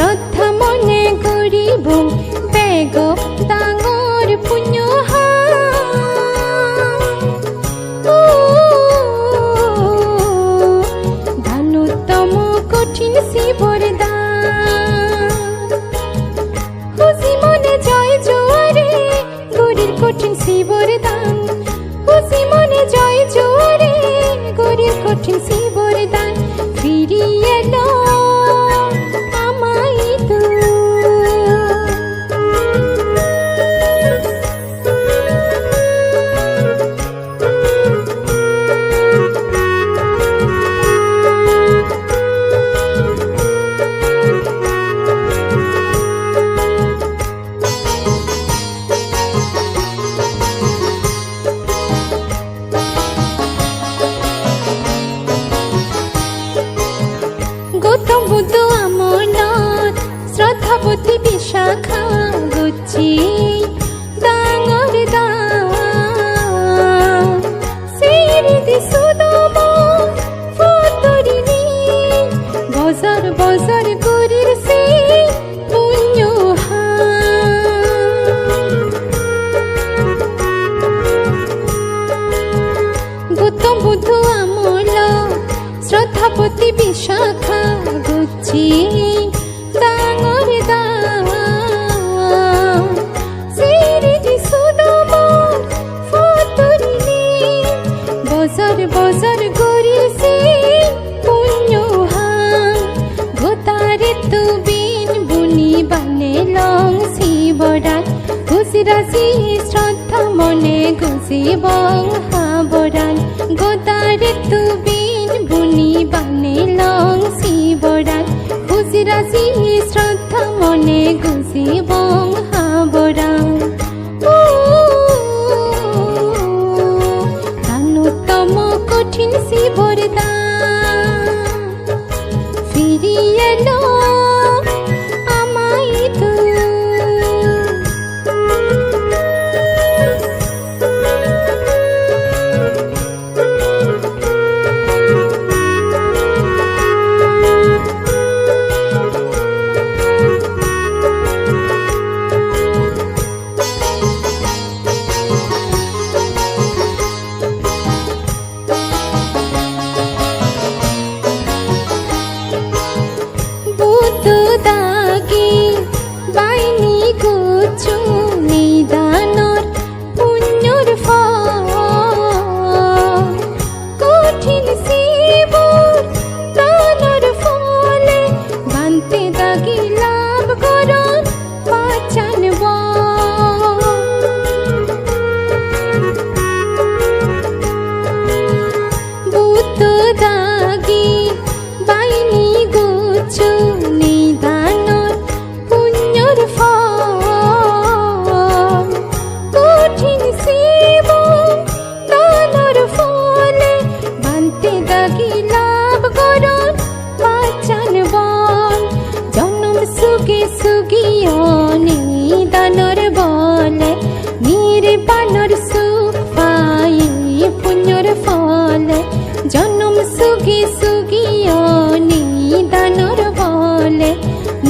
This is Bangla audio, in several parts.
तत् পুঁথি বিশাখা গুচি ডাঙর দাওয়া সিরিদি বজার বজার করির সে গৌতম আমল শ্রদ্ধাপতি বিশাখা রাশি শ্রদ্ধা মনে ঘুষি বংহা বরান গোতারে তু বুনি বানে লং সি খুশি রাশি শ্রদ্ধা মনে ঘুষি বংহা কঠিন শিবর দান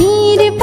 你的。